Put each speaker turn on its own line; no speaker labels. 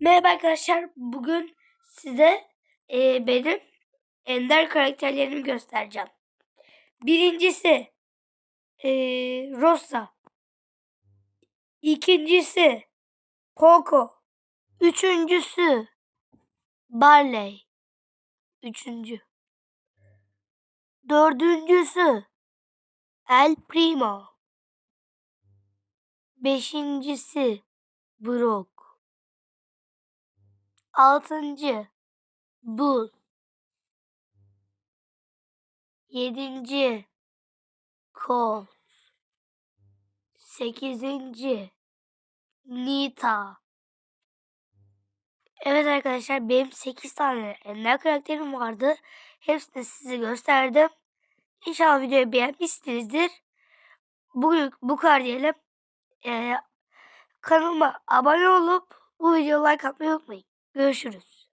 Merhaba arkadaşlar. Bugün size e, benim ender karakterlerimi göstereceğim. Birincisi e, Rosa. İkincisi Poco. Üçüncüsü Barley. Üçüncü. Dördüncüsü El Primo. Beşincisi Brock. Altıncı Buz. Yedinci Colt. Sekizinci Nita. Evet arkadaşlar benim 8 tane ender karakterim vardı. Hepsini size gösterdim. İnşallah videoyu beğenmişsinizdir. Bugün bu kadar diyelim. Ee, kanalıma abone olup bu videoya like atmayı unutmayın. Görüşürüz.